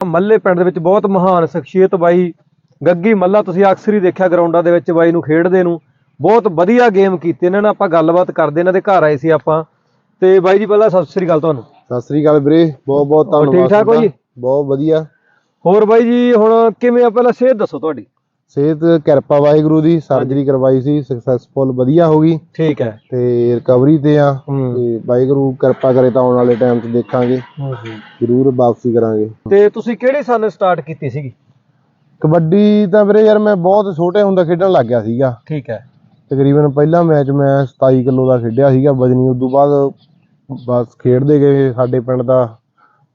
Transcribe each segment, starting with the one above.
ਮੱਲੇ ਪਿੰਡ ਦੇ ਵਿੱਚ ਬਹੁਤ ਮਹਾਨ ਸ਼ਖਸੀਅਤ ਬਾਈ ਗੱਗੀ ਮੱਲਾ ਤੁਸੀਂ ਅਕਸਰ ਹੀ ਦੇਖਿਆ ਗਰਾਊਂਡਾਂ ਦੇ ਵਿੱਚ ਬਾਈ ਨੂੰ ਖੇਡਦੇ ਨੂੰ। ਬਹੁਤ ਵਧੀਆ ਗੇਮ ਕੀਤੀ ਇਹਨਾਂ ਨਾਲ ਆਪਾਂ ਗੱਲਬਾਤ ਕਰਦੇ ਇਹਨਾਂ ਦੇ ਘਰ ਆਏ ਸੀ ਆਪਾਂ। ਤੇ ਬਾਈ ਜੀ ਪਹਿਲਾਂ ਸਤਿ ਸ੍ਰੀ ਅਕਾਲ ਤੁਹਾਨੂੰ। ਸਤਿ ਸ੍ਰੀ ਅਕਾਲ ਵੀਰੇ ਬਹੁਤ ਬਹੁਤ ਧੰਨਵਾਦ ਠੀਕ ਠਾਕ ਹੋ। ਜੀ? ਬਹੁਤ ਵਧੀਆ। ਹੋਰ ਬਾਈ ਜੀ ਹੁਣ ਕਿਵੇਂ ਆ? ਪਹਿਲਾਂ ਸਿਹਤ ਦੱਸੋ ਤੁਹਾਡੀ। ਸਿਹਤ ਕਿਰਪਾ ਵਾਹਿਗੁਰੂ ਦੀ ਸਰਜਰੀ ਕਰਵਾਈ ਸੀ ਸਕਸੈਸਫੁਲ ਵਧੀਆ ਹੋ ਗਈ। ਠੀਕ ਹੈ। ਤੇ ਰਿਕਵਰੀ ਤੇ ਆ ਤੇ ਵਾਹਿਗੁਰੂ ਕਿਰਪਾ ਕਰੇ ਤਾਂ ਆਉਣ ਵਾਲੇ ਟਾਈਮ 'ਚ ਦੇਖਾਂਗੇ। ਜ਼ਰੂਰ ਵਾਪਸੀ ਕਰਾਂਗੇ। ਤੇ ਤੁਸੀਂ ਕਿਹੜੇ ਸਾਲ ਸਟਾਰਟ ਕੀਤੀ ਸੀਗੀ? ਕਬੱਡੀ ਤਾਂ ਵੀਰੇ ਯਾਰ ਮੈਂ ਬਹੁਤ ਛੋਟੇ ਹੁੰਦਾ ਖੇਡਣ ਲੱਗ ਗਿਆ ਸੀਗਾ। ਠੀਕ ਹੈ। ਤਕਰੀਬਨ ਪਹਿਲਾ ਮੈਚ ਮੈਂ 27 ਕਿਲੋ ਦਾ ਖੇਡਿਆ ਸੀਗਾ ਵਜਨੀ ਉਦੋਂ ਬਾਅਦ ਬਸ ਖੇਡਦੇ ਗਏ ਸਾਡੇ ਪਿੰਡ ਦਾ।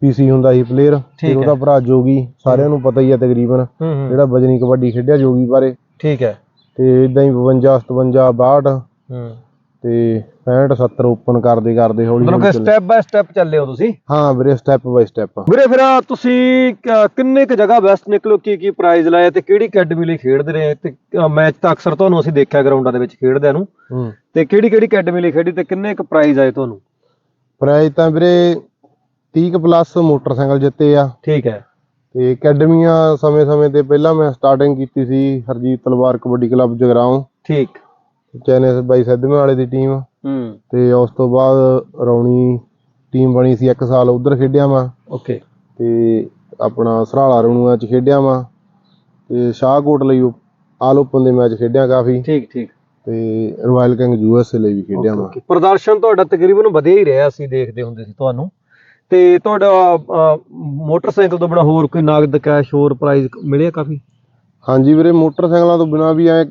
ਪੀਸੀ ਹੁੰਦਾ ਸੀ ਪਲੇਅਰ ਤੇ ਉਹਦਾ ਭਰਾ ਜੋਗੀ ਸਾਰਿਆਂ ਨੂੰ ਪਤਾ ਹੀ ਆ ਤਕਰੀਬਨ ਹੂੰ ਹੂੰ। ਜਿਹੜਾ ਵਜਨੀ ਕਬੱਡੀ ਖੇਡਿਆ ਜੋਗੀ ਬਾਰੇ। ਠੀਕ ਹੈ। ਤੇ ਇਦਾਂ ਹੀ 52 57 62 ਹੂੰ। ਤੇ 65 70 ਓਪਨ ਕਰਦੇ ਕਰਦੇ ਹੌਲੀ ਮਤਲਬ ਹੌਲੀ ਚੱਲੇ। ਸਟੈਪ ਬਾय ਸਟੈਪ ਚੱਲੇ ਹੋ ਤੁਸੀਂ? ਹਾਂ ਵੀਰੇ ਸਟੈਪ ਬਾਈ ਸਟੈਪ ਵੀਰੇ ਫਿਰ ਤੁਸੀਂ ਕਿੰਨੇ ਕ ਜਗ੍ਹਾ ਬੈਸਟ ਨਿਕਲੋ ਕੀ ਕੀ ਪ੍ਰਾਈਜ਼ ਲਾਏ ਤੇ ਕਿਹੜੀ ਅਕੈਡਮੀ ਲਈ ਖੇਡਦੇ ਰਹੇ? ਤੇ ਮੈਚ ਤਾਂ ਅਕਸਰ ਤੁਹਾਨੂੰ ਅਸੀਂ ਦੇਖਿਆ ਗਰਾਊਂਡਾਂ ਦੇ ਵਿੱਚ ਖੇਡਦਿਆਂ ਨੂੰ। ਤੇ ਕਿਹੜੀ ਕਿਹੜੀ ਅਕੈਡਮੀ ਲਈ ਖੇਡੀ ਤੇ ਕਿੰਨੇ ਕ ਪ੍ਰਾਈਜ਼ ਆਏ ਤੁਹਾਨੂੰ? ਪ੍ਰਾਈਜ਼ ਤਾਂ ਵੀਰੇ 30 ਪਲੱਸ ਮੋਟਰਸਾਈਕਲ ਜਿੱਤੇ ਆ। ਠੀਕ ਹੈ। ਤੇ ਅਕੈਡਮੀਆਂ ਸਮੇਂ-ਸਮੇਂ ਤੇ ਪਹਿਲਾਂ ਮੈਂ ਸਟਾਰਟਿੰਗ ਕੀਤੀ ਸੀ ਹਰਜੀਤ ਤਲਵਾਰ ਕਬੱਡੀ ਕਲੱਬ ਜਗਰਾਉਂ। ਠੀਕ। ਚੈਨਸ ਬਾਈ ਸੱਧਵੇਂ ਵਾਲੇ ਦੀ ਟੀਮ ਹੂੰ। ਤੇ ਉਸ ਤੋਂ ਬਾਅਦ ਰੌਣੀ ਟੀਮ ਬਣੀ ਸੀ ਇੱਕ ਸਾਲ ਉਧਰ ਖੇਡਿਆ ਵਾਂ ਓਕੇ। ਤੇ ਆਪਣਾ ਸਰਾਲਾ ਰਣੂਆ ਚ ਖੇਡਿਆ ਵਾਂ ਤੇ ਸ਼ਾਹਕੋਟ ਲਈ ਆਲ ਓਪਨ ਦੇ ਮੈਚ ਖੇਡਿਆ ਕਾਫੀ। ਠੀਕ ਠੀਕ। ਤੇ ਰਾਇਲ ਕਿੰਗ ਯੂਐਸਏ ਲਈ ਵੀ ਖੇਡਿਆ ਵਾਂ ਪ੍ਰਦਰਸ਼ਨ ਤੁਹਾਡਾ ਤਕਰੀਬਨ ਵਧਿਆ ਹੀ ਰਿਹਾ ਅਸੀਂ ਦੇਖਦੇ ਹੁੰਦੇ ਸੀ ਤੁਹਾਨੂੰ। ਤੇ ਤੁਹਾਡਾ ਅਹ, ਮੋਟਰਸਾਈਕਲ ਤੋਂ ਬਿਨਾ ਹੋਰ ਕੋਈ ਨਗਦ ਕੈਸ਼ ਹੋਰ ਪ੍ਰਾਈਜ਼ ਮਿਲਿਆ ਕਾਫੀ ਹਾਂਜੀ ਵੀਰੇ ਮੋਟਰਸਾਈਕਲਾਂ ਤੋਂ ਬਿਨਾ ਵੀ ਐ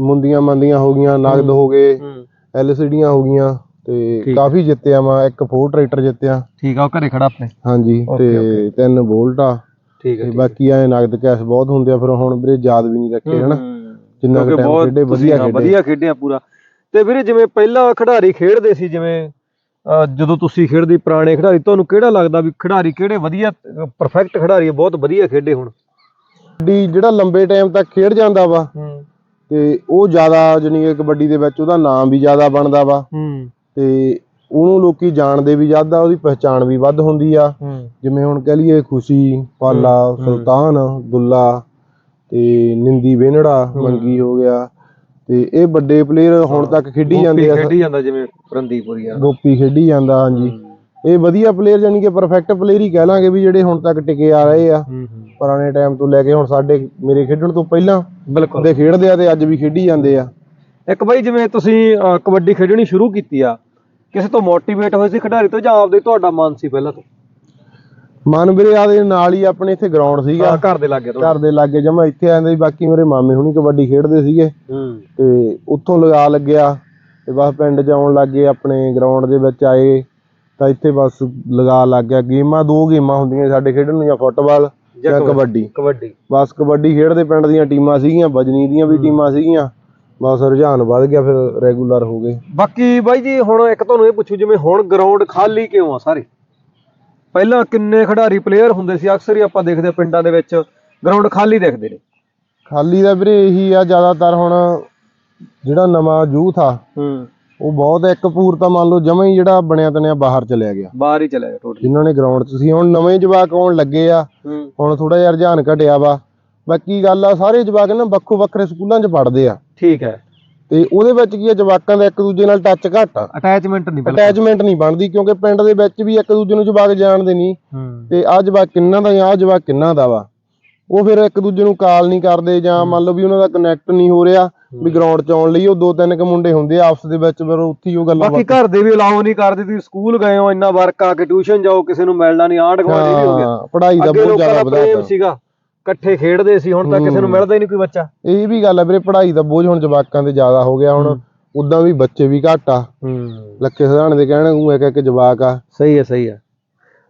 ਮੁੰਦੀਆਂ ਮੰਦੀਆਂ ਹੋ ਗਈਆਂ ਨਗਦ ਹੋ ਗਏ ਐਲਸੀਡੀਆਂ ਹੋ ਗਈਆਂ ਤੇ ਠੀਕ। ਕਾਫੀ ਜਿੱਤਿਆ ਵਾਂ ਇੱਕ ਫੋਰ ਟਰੈਕਟਰ ਜਿੱਤਿਆ ਠੀਕ ਆ ਉਹ ਘਰੇ ਖੜਾ ਆਪਣੇ ਹਾਂਜੀ Okay, ਤੇ ਤਿੰਨ ਵੋਲਟਾ ਠੀਕ ਹੈ ਤੇ। ਬਾਕੀ ਐ ਨਗਦ ਕੈਸ਼ ਬਹੁਤ ਹੁੰਦੇ ਆ ਫਿਰ ਹੁਣ ਵੀਰੇ ਯਾਦ ਵੀ ਨਹੀਂ ਰੱਖੇ ਹਨਾ। ਜਿੰਨਾ ਕੁ ਕਿਉਂਕਿ time ਬਹੁਤ ਖੇਡੇ, ਤੁਸੀਂ, ਵਧੀਆ ਹਾਂ, ਖੇਡੇ। ਵਧੀਆ ਖੇਡਿਆ ਪੂਰਾ ਤੇ ਵੀਰੇ ਜਿਵੇਂ ਪਹਿਲਾਂ ਖਿਡਾਰੀ ਖੇਡਦੇ ਸੀ ਜਿਵੇਂ ਜਦੋਂ ਤੁਸੀਂ ਖੇਡਦੇ ਪੁਰਾਣੇ ਖਿਡਾਰੀ ਤੁਹਾਨੂੰ ਕਿਹੜਾ ਲੱਗਦਾ ਵੀ ਖਿਡਾਰੀ ਕਿਹੜੇ ਵਧੀਆ ਪਰਫੈਕਟ ਖਿਡਾਰੀ ਬਹੁਤ ਵਧੀਆ ਖੇਡੇ ਹੁਣ? ਕਬੱਡੀ ਜਿਹੜਾ ਲੰਬੇ ਟਾਈਮ ਤੱਕ ਖੇਡ ਜਾਂਦਾ ਵਾ ਤੇ ਉਹ ਜ਼ਿਆਦਾ ਜਾਣੀ ਕਬੱਡੀ ਦੇ ਵਿੱਚ ਉਹਦਾ ਨਾਮ ਵੀ ਜ਼ਿਆਦਾ ਬਣਦਾ ਵਾ। ਤੇ ਉਹਨੂੰ ਲੋਕੀ ਜਾਣਦੇ ਵੀ ਜ਼ਿਆਦਾ ਉਹਦੀ ਪਹਿਚਾਣ ਵੀ ਵੱਧ ਹੁੰਦੀ ਆ। ਜਿਵੇਂ ਹੁਣ ਕਹਿ ਲਈਏ ਖੁਸ਼ੀ ਪਾਲਾ। ਸੁਲਤਾਨ ਦੁੱਲਾ ਤੇ ਨਿੰਦੀ ਵੇਨੜਾ ਮੰਗੀ ਹੋ ਗਿਆ। ਤੇ ਇਹ ਵੱਡੇ ਪਲੇਅਰ ਹੁਣ ਤੱਕ ਖੇਡੀ ਜਾਂਦੇ ਆ ਖੇਡੀ ਜਾਂਦਾ ਜਿਵੇਂ ਰੰਦੀਪੁਰੀ ਆ। ਗੋਪੀ ਖੇਡੀ ਜਾਂਦਾ ਹਾਂਜੀ। ਇਹ ਵਧੀਆ ਪਲੇਅਰ ਯਾਨੀ ਕਿ ਪਰਫੈਕਟ ਪਲੇਅਰ ਹੀ ਕਹਿ ਲਾਂਗੇ ਵੀ ਜਿਹੜੇ ਹੁਣ ਤੱਕ ਟਿਕੇ ਆ ਰਹੇ ਆ। ਪੁਰਾਣੇ ਟਾਈਮ ਤੋਂ ਲੈ ਕੇ ਹੁਣ ਸਾਡੇ ਮੇਰੇ ਖੇਡਣ ਤੋਂ ਪਹਿਲਾਂ ਬਿਲਕੁਲ। ਦੇ ਖੇਡਦੇ ਆ ਤੇ ਅੱਜ ਵੀ ਖੇਡੀ ਜਾਂਦੇ ਆ। ਇੱਕ ਬਾਈ ਜਿਵੇਂ ਤੁਸੀਂ ਕਬੱਡੀ ਖੇਡਣੀ ਸ਼ੁਰੂ ਕੀਤੀ ਆ ਕਿਸੇ ਤੋਂ ਮੋਟੀਵੇਟ ਹੋਏ ਸੀ ਖਿਡਾਰੀ ਤੋਂ ਜਾਂ ਆਪਦੇ ਤੁਹਾਡਾ ਮਨ ਸੀ ਪਹਿਲਾਂ ਤੋਂ? ਮਨ ਵੀਰੇ ਆ ਦੇ ਨਾਲ ਹੀ ਆਪਣੇ ਇੱਥੇ ਗਰਾਊਂਡ ਸੀਗਾ। ਘਰ ਦੇ ਲੱਗੇ ਘਰ ਦੇ ਲਾਗੇ ਜਮਾ ਇੱਥੇ ਆਂਦੇ ਬਾਕੀ ਮੇਰੇ ਮਾਮੇ ਹੁਣੀ ਕਬੱਡੀ ਖੇਡਦੇ ਸੀਗੇ। ਹੂੰ। ਤੇ ਉੱਥੋਂ ਲਗਾ ਲੱਗਿਆ ਤੇ ਬਸ ਪਿੰਡ ਚ ਆਉਣ ਲੱਗੇ ਆਪਣੇ ਗਰਾਊਂਡ ਦੇ ਵਿੱਚ ਆਏ। ਤਾਂ ਇੱਥੇ ਬਸ ਲਗਾ ਲੱਗ ਗਿਆ। ਗੇਮਾਂ ਦੋ ਗੇਮਾਂ ਹੁੰਦੀਆਂ ਸਾਡੇ ਖੇਡਣ ਨੂੰ ਜਾਂ ਫੁੱਟਬਾਲ ਜਾਂ ਕਬੱਡੀ। ਕਬੱਡੀ। ਬਸ ਕਬੱਡੀ ਖੇਡਦੇ ਪਿੰਡ ਦੀਆਂ ਟੀਮਾਂ ਸੀਗੀਆਂ ਬਜਨੀ ਦੀਆਂ ਵੀ ਟੀਮਾਂ ਸੀਗੀਆਂ। ਬਸ ਰੁਝਾਨ ਵੱਧ ਗਿਆ ਫਿਰ ਰੈਗੂਲਰ ਹੋ ਗਏ। ਬਾਕੀ ਬਾਈ ਜੀ ਹੁਣ ਇੱਕ ਤੁਹਾਨੂੰ ਇਹ ਪੁੱਛੂ ਜਿਵੇਂ ਹੁਣ ਗਰਾਊਂਡ ਖਾਲੀ ਕਿਉਂ ਆ ਸਾਰੇ? ਪਹਿਲਾਂ ਕਿੰਨੇ ਖਿਡਾਰੀ ਪਲੇਅਰ ਹੁੰਦੇ ਸੀ? ਅਕਸਰ ਹੀ ਆਪਾਂ ਦੇਖਦੇ ਹਾਂ ਪਿੰਡਾਂ ਦੇ ਵਿੱਚ। ਗਰਾਊਂਡ ਖਾਲੀ ਦੇਖਦੇ ਨੇ। ਖਾਲੀ ਦਾ ਵੀਰੇ ਇਹੀ ਆ ਜ਼ਿਆਦਾਤਰ ਹੁਣ ਜਿਹੜਾ ਨਵਾਂ ਯੂਥ ਆ ਹੂੰ। ਉਹ ਬਹੁਤ ਇੱਕ ਪੂਰ ਤਾਂ ਮੰਨ ਲਓ ਜਮਾ ਹੀ ਜਿਹੜਾ ਬਣਿਆ ਤਨਿਆ ਬਾਹਰ ਚਲਿਆ ਗਿਆ। ਬਾਹਰ ਹੀ ਚਲੇ ਗਏ ਟੋਟਲੀ ਜਿਨ੍ਹਾਂ ਨੇ ਗਰਾਊਂਡ 'ਚ ਸੀ। ਹੁਣ ਨਵੇਂ ਜਵਾਕ ਆਉਣ ਲੱਗੇ ਆ। ਹੁਣ ਥੋੜਾ ਜਿਹਾ ਰੁਝਾਨ ਘਟਿਆ ਵਾ। ਬਾਕੀ ਗੱਲ ਆ ਸਾਰੇ ਜਵਾਕ ਨਾ ਵੱਖੋ ਵੱਖਰੇ ਸਕੂਲਾਂ 'ਚ ਪੜ੍ਹਦੇ ਆ। ਠੀਕ ਹੈ। ਤੇ ਉਹਦੇ ਵਿੱਚ ਕੀ ਆ ਜਵਾਕਾਂ ਦਾ ਇੱਕ ਦੂਜੇ ਨਾਲ ਟੱਚ ਘੱਟ ਆ। ਅਟੈਚਮੈਂਟ ਨਹੀਂ ਬਿਲਕੁਲ। ਅਟੈਚਮੈਂਟ ਨਹੀਂ ਬਣਦੀ ਕਿਉਂਕਿ ਪਿੰਡ ਦੇ ਵਿੱਚ ਵੀ ਇੱਕ ਦੂਜੇ ਨੂੰ ਜਵਾਕ ਜਾਣਦੇ ਨਹੀਂ। ਹੂੰ। ਤੇ ਆ ਜਵਾਕ ਕਿੰਨਾ ਦਾ ਆ ਜਵਾਕ ਕਿੰਨਾ ਦਾ ਵਾ। ਉਹ ਫਿਰ ਇੱਕ ਦੂਜੇ ਨੂੰ ਕਾਲ ਨਹੀਂ ਕਰਦੇ ਜਾਂ ਮੰਨ ਲਓ ਵੀ ਉਹਨਾਂ ਦਾ ਕਨੈਕਟ ਨਹੀਂ ਹੋ ਰਿਹਾ ਵੀ ਗਰਾਊਂਡ 'ਚ ਆਉਣ ਲਈ ਉਹ ਦੋ ਤਿੰਨ ਕੁ ਮੁੰਡੇ ਹੁੰਦੇ ਆ ਆਪਸ ਦੇ ਵਿੱਚ ਫਿਰ ਉੱਥੇ ਹੀ ਉਹ ਗੱਲਾਂ ਬਾਕੀ ਘਰ ਦੇ ਵੀ ਅਲਾਉ ਨਹੀਂ ਕਰਦੇ ਤੁਸੀਂ ਸਕੂਲ ਗਏ ਹੋ ਇੰਨਾ ਵਰਕ ਆ ਕੇ ਟਿਊਸ਼ਨ ਜਾਓ ਕਿਸੇ ਨੂੰ ਮਿਲਣਾ ਨਹੀਂ ਆਂਢ ਗੁਆਂਢ ਵੀ ਹੋ ਗਿਆ। ਹਾਂ, ਪੜ੍ਹਾਈ ਦਾ ਬਹੁਤ ਜ਼ਿਆਦਾ ਵਧਾ ਸੀਗਾ। ਇਕੱਠੇ ਖੇਡਦੇ ਸੀ ਹੁਣ ਤਾਂ ਕਿਸੇ ਨੂੰ ਮਿਲਦਾ ਹੀ ਨਹੀਂ ਕੋਈ ਬੱਚਾ। ਇਹ ਵੀ ਗੱਲ ਹੈ ਵੀਰੇ ਪੜ੍ਹਾਈ ਦਾ ਬੋਝ ਹੁਣ ਜਵਾਕਾਂ ਤੇ ਜ਼ਿਆਦਾ ਹੋ ਗਿਆ ਹੁਣ। ਉਦਾਂ ਵੀ ਬੱਚੇ ਵੀ ਘੱਟ ਆ। ਲੱਕੇ ਸਧਾਰਨ ਦੇ ਕਹਿਣ ਨੂੰ ਇੱਕ ਇੱਕ ਜਵਾਕ ਆ। ਸਹੀ ਹੈ ਸਹੀ ਹੈ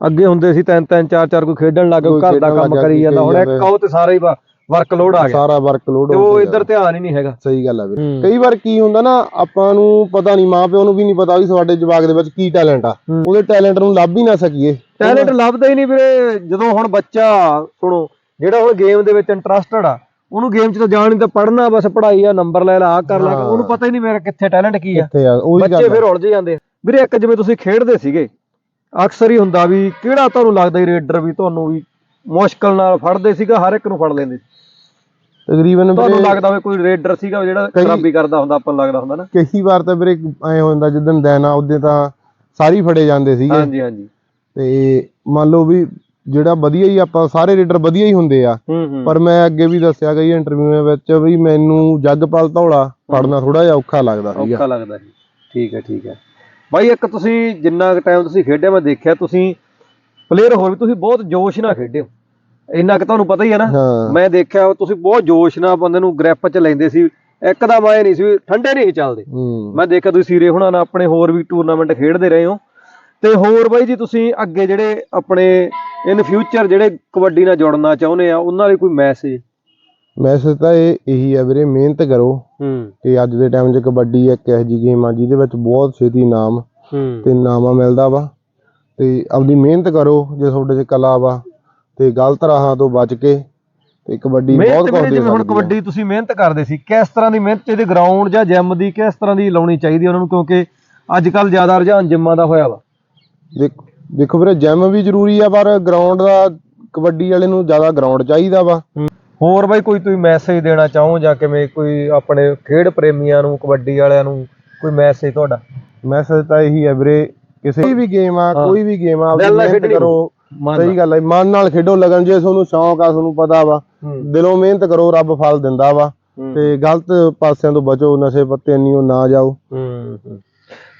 ਅੱਗੇ ਹੁੰਦੇ ਸੀ ਤਿੰਨ ਤਿੰਨ ਚਾਰ ਚਾਰ ਕੋਈ ਖੇਡਣ ਲੱਗ ਗਿਆ ਘਰ ਦਾ ਕੰਮ ਕਰੀ ਜਾਂਦਾ। ਹੁਣ ਇੱਕ ਕਹੋ ਤੇ ਸਾਰਾ ਹੀ ਵਰਕ ਲੋਡ ਆ ਗਿਆ। ਸਾਰਾ ਵਰਕ ਲੋਡ ਉਹ ਇੱਧਰ ਧਿਆਨ ਹੀ ਨਹੀਂ ਹੈਗਾ। ਸਹੀ ਗੱਲ ਆ ਵੀਰੇ। ਕਈ ਵਾਰ ਕੀ ਹੁੰਦਾ ਨਾ ਆਪਾਂ ਨੂੰ ਪਤਾ ਨਹੀਂ ਮਾਂ ਪਿਓ ਨੂੰ ਵੀ ਨਹੀਂ ਪਤਾ ਵੀ ਸਾਡੇ ਜਵਾਕ ਦੇ ਵਿੱਚ ਕੀ ਟੈਲੈਂਟ ਆ। ਉਹਦੇ ਟੈਲੈਂਟ ਨੂੰ ਲੱਭ ਹੀ ਨਾ ਸਕੀਏ। ਟੈਲੈਂਟ ਲੱਭਦਾ ਹੀ ਨਹੀਂ ਵੀਰੇ। ਜਦੋਂ ਹੁਣ ਬੱਚਾ ਸੁਣੋ ਜਿਹੜਾ ਹੁਣ ਗੇਮ ਦੇ ਵਿੱਚ ਇੰਟਰਸਟਡ ਆ ਉਹਨੂੰ ਗੇਮ 'ਚ ਤਾਂ ਜਾਣ ਨਹੀਂ ਤਾਂ ਪੜ੍ਹਨਾ ਬਸ ਪੜ੍ਹਾਈ ਆ ਨੰਬਰ ਲੈ ਲਾ ਆ ਕਰ ਲਾ ਹਾਂ। ਉਹਨੂੰ ਪਤਾ ਹੀ ਨਹੀਂ ਮੇਰਾ ਕਿੱਥੇ ਟੈਲੈਂਟ ਕੀ ਆ ਬੱਚੇ ਫਿਰ। ਉਲਝ ਜਾਂਦੇ। ਵੀਰੇ ਇੱਕ ਜਿਵੇਂ ਤੁਸੀਂ ਖੇਡਦੇ ਸੀਗੇ ਅਕਸਰ ਹੀ ਹੁੰਦਾ ਵੀ ਕਿਹੜਾ ਤੁਹਾਨੂੰ ਲੱਗਦਾ ਹੀ ਰੇਡਰ ਵੀ ਤੁਹਾਨੂੰ ਵੀ ਮੁਸ਼ਕਲ ਨਾਲ ਫੜਦੇ ਸੀਗਾ ਹਰ ਇੱਕ ਨੂੰ ਫੜ ਲੈਂਦੇ ਤਕਰੀਬਨ ਤੁਹਾਨੂੰ ਲੱਗਦਾ ਵੀ ਕੋਈ ਰੇਡਰ ਸੀਗਾ ਜਿਹੜਾ ਖਰਾਬੀ ਕਰਦਾ ਹੁੰਦਾ ਆਪਾਂ ਨੂੰ ਲੱਗਦਾ ਹੁੰਦਾ ਨਾ ਕਈ ਵਾਰ ਤਾਂ ਵੀਰੇ ਐ ਹੁੰਦਾ ਜਿੱਦਣ ਦਿਨ ਆ ਉਦੋਂ ਤਾਂ ਸਾਰੀ ਫੜੇ ਜਾਂਦੇ ਸੀਗੇ ਹਾਂਜੀ ਹਾਂਜੀ ਤੇ ਮੰਨ ਲਓ ਵੀ ਜਿਹੜਾ ਵਧੀਆ ਹੀ ਆਪਾਂ ਸਾਰੇ ਰੇਡਰ ਵਧੀਆ ਹੀ ਹੁੰਦੇ ਆ। ਪਰ ਮੈਂ ਅੱਗੇ ਵੀ ਦੱਸਿਆ ਕਈ ਇੰਟਰਵਿਊਆਂ ਵਿੱਚ ਵੀ ਮੈਨੂੰ ਜੱਗਪਾਲ ਧੌਲਾ ਫੜਨਾ ਥੋੜਾ ਜਿਹਾ ਔਖਾ ਲੱਗਦਾ ਸੀਗਾ। ਔਖਾ ਲੱਗਦਾ ਜੀ। ਠੀਕ ਹੈ ਠੀਕ ਹੈ। ਬਾਈ ਇੱਕ ਤੁਸੀਂ ਜਿੰਨਾ ਟਾਈਮ ਤੁਸੀਂ ਖੇਡਿਆ ਮੈਂ ਦੇਖਿਆ ਤੁਸੀਂ ਪਲੇਅਰ ਹੋਰ ਵੀ ਤੁਸੀਂ ਬਹੁਤ ਜੋਸ਼ ਨਾਲ ਖੇਡਿਓ। ਇੰਨਾ ਕਿ ਤੁਹਾਨੂੰ ਪਤਾ ਹੀ ਹੈ ਨਾ। ਮੈਂ ਦੇਖਿਆ ਤੁਸੀਂ ਬਹੁਤ ਜੋਸ਼ ਨਾਲ ਬੰਦੇ ਨੂੰ ਗ੍ਰਿਪ 'ਚ ਲੈਂਦੇ ਸੀ। ਇੱਕਦਮ ਆਏ ਨਹੀਂ ਸੀ ਠੰਡੇ ਨਹੀਂ ਸੀ ਚੱਲਦੇ। ਮੈਂ ਦੇਖਿਆ ਤੁਸੀਂ ਸੀਰੇ ਹੁਣਾਂ ਨਾਲ ਆਪਣੇ ਹੋਰ ਵੀ ਟੂਰਨਾਮੈਂਟ ਖੇਡਦੇ ਰਹੇ ਹੋ। ਤੇ ਹੋਰ ਬਾਈ ਜੀ ਤੁਸੀਂ ਅੱਗੇ ਜਿਹੜੇ ਆਪਣੇ ਇਨ ਫਿਊਚਰ ਜਿਹੜੇ ਕਬੱਡੀ ਨਾਲ ਜੁੜਨਾ ਚਾਹੁੰਦੇ ਆ ਉਹਨਾਂ ਲਈ ਕੋਈ ਮੈਸੇਜ ਮੈਸੇਜ ਤਾਂ ਇਹ ਇਹੀ ਆ ਵੀਰੇ ਮਿਹਨਤ ਕਰੋ। ਹੂੰ। ਤੇ ਅੱਜ ਦੇ ਟਾਈਮ 'ਚ ਕਬੱਡੀ ਇੱਕ ਇਹੋ ਜਿਹੀ ਗੇਮ ਆ ਜਿਹਦੇ ਵਿੱਚ ਬਹੁਤ ਛੇਤੀ ਨਾਮ ਹੂੰ। ਤੇ ਨਾਮਾ ਮਿਲਦਾ ਵਾ। ਤੇ ਆਪਦੀ ਮਿਹਨਤ ਕਰੋ ਜੇ ਤੁਹਾਡੇ 'ਚ ਕਲਾ ਵਾ ਤੇ ਗਲਤ ਰਾਹਾਂ ਤੋਂ ਬਚ ਕੇ ਤੇ ਕਬੱਡੀ ਬਹੁਤ ਮਿਹਨਤ ਕੁਝ ਵੀਰੇ ਦੇ ਜਿਵੇਂ ਹੁਣ। ਕਬੱਡੀ ਤੁਸੀਂ ਮਿਹਨਤ ਕਰਦੇ ਸੀ ਕਿਸ ਤਰ੍ਹਾਂ ਦੀ ਮਿਹਨਤ ਇਹਦੇ ਗਰਾਊਂਡ ਜਾਂ ਜਿਮ ਦੀ ਕਿਸ ਤਰ੍ਹਾਂ ਦੀ ਲਾਉਣੀ ਚਾਹੀਦੀ ਉਹਨਾਂ ਨੂੰ? ਕਿਉਂਕਿ ਅੱਜ ਕੱਲ ਜ਼ਿਆਦਾ ਰੁਝਾਨ ਜਿੰਮਾਂ ਦਾ ਹੋਇਆ ਵਾ। ਦੇਖ- ਦੇਖੋ ਵੀਰੇ ਜਿਮ ਵੀ ਜ਼ਰੂਰੀ ਆ ਪਰ ਗਰਾਊਂਡ ਦਾ ਕਬੱਡੀ ਵਾਲੇ ਨੂੰ ਜ਼ਿਆਦਾ ਗਰਾਊਂਡ ਚਾਹੀਦਾ ਵਾ। ਹੋਰ ਬਾਈ ਕੋਈ ਤੁਸੀਂ ਮੈਸੇਜ ਦੇਣਾ ਚਾਹੋ ਜਾਂ ਕਿਵੇਂ ਕੋਈ ਆਪਣੇ ਖੇਡ ਪ੍ਰੇਮੀਆਂ ਨੂੰ ਕਬੱਡੀ ਵਾਲਿਆਂ ਨੂੰ ਕੋਈ ਮੈਸੇਜ ਤੁਹਾਡਾ? ਮੈਸੇਜ ਤਾਂ ਇਹੀ ਆ ਵੀਰੇ ਕਿਸੇ ਵੀ ਗੇਮ ਆ ਹਾਂ। ਕੋਈ ਵੀ ਗੇਮ ਆ ਮਿਹਨਤ ਕਰੋ। ਸਹੀ ਗੱਲ ਹੈ ਮਨ ਨਾਲ ਖੇਡੋ ਲਗਨ ਜੇ ਤੁਹਾਨੂੰ ਸ਼ੌਂਕ ਆ ਤੁਹਾਨੂੰ ਪਤਾ ਵਾ। ਹੂੰ, ਦਿਲੋਂ ਮਿਹਨਤ ਕਰੋ ਰੱਬ ਫਲ ਦਿੰਦਾ ਵਾ। ਹੂੰ, ਤੇ ਗਲਤ ਪਾਸਿਆਂ ਤੋਂ ਬਚੋ ਨਸ਼ੇ ਪੱਤੇ ਨਹੀਂ ਨਾ ਜਾਓ। ਹੂੰ, ਹੂੰ।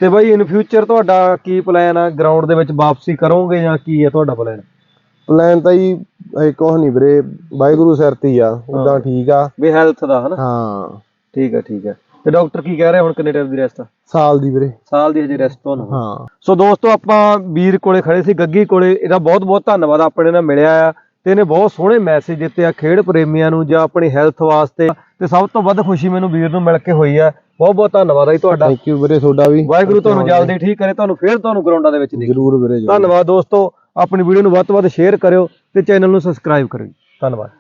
ਤੇ ਬਾਈ ਇਨ ਫਿਊਚਰ ਤੁਹਾਡਾ ਕੀ ਪਲਾਨ ਆ? ਗਰਾਊਂਡ ਦੇ ਵਿੱਚ ਵਾਪਸੀ ਕਰੋਗੇ ਜਾਂ ਕੀ ਹੈ ਤੁਹਾਡਾ ਪਲਾਨ ਪਲਾਨ ਤਾਂ ਜੀ ਇਹ ਕੁਛ ਨਹੀਂ ਵੀਰੇ। ਵਾਹਿਗੁਰੂ ਸਿਰ ਤੇ ਹੀ ਆ ਉਦਾਂ ਠੀਕ ਆ। ਵੀ ਹੈਲਥ ਦਾ ਹਨਾ? ਹਾਂ। ਠੀਕ ਹੈ ਠੀਕ ਹੈ ਤੇ ਡਾਕਟਰ ਕੀ ਕਹਿ ਰਿਹਾ ਹੁਣ ਕਿੰਨੇ ਟਾਈਮ ਦੀ ਰੈਸਟ ਆ? ਸਾਲ ਦੀ ਵੀਰੇ। ਸਾਲ ਦੀ ਹਜੇ ਰੈਸਟ ਤੁਹਾਨੂੰ। ਹਾਂ। ਸੋ ਦੋਸਤੋ ਆਪਾਂ ਵੀਰ ਕੋਲੇ ਖੜੇ ਸੀ ਗੱਗੀ ਕੋਲੇ। ਇਹਦਾ ਬਹੁਤ ਬਹੁਤ ਧੰਨਵਾਦ ਆਪਣੇ ਨਾਲ ਮਿਲਿਆ ਆ। ਤੇ ਇਹਨੇ ਬਹੁਤ ਸੋਹਣੇ ਮੈਸੇਜ ਦਿੱਤੇ ਆ ਖੇਡ ਪ੍ਰੇਮੀਆਂ ਨੂੰ ਜਾਂ ਆਪਣੀ ਹੈਲਥ ਵਾਸਤੇ। ਤੇ ਸਭ ਤੋਂ ਵੱਧ ਖੁਸ਼ੀ ਮੈਨੂੰ ਵੀਰ ਨੂੰ ਮਿਲ ਕੇ ਹੋਈ ਆ। ਬਹੁਤ ਬਹੁਤ ਧੰਨਵਾਦ ਆ ਜੀ ਤੁਹਾਡਾ। ਥੈਂਕ ਯੂ ਵੀਰੇ ਤੁਹਾਡਾ ਵੀ। ਵਾਹਿਗੁਰੂ ਤੁਹਾਨੂੰ ਜਲਦੀ ਠੀਕ ਕਰੇ ਤੁਹਾਨੂੰ ਫੇਰ ਤੁਹਾਨੂੰ ਗਰਾਊਂਡਾਂ ਦੇ ਵਿੱਚ ਦੇਖੀ। ਜ਼ਰੂਰ ਵੀਰੇ ਜ਼ਰੂਰ। ਧੰਨਵਾਦ ਦੋਸਤੋ ਆਪਣੀ ਵੀਡੀਓ ਨੂੰ ਵੱਧ ਤੋਂ ਵੱਧ ਸ਼ੇਅਰ ਕਰਿਓ ਤੇ ਚੈਨਲ ਨੂੰ ਸਬਸਕ੍ਰਾਈਬ ਕਰਿਓ ਧੰਨਵਾਦ।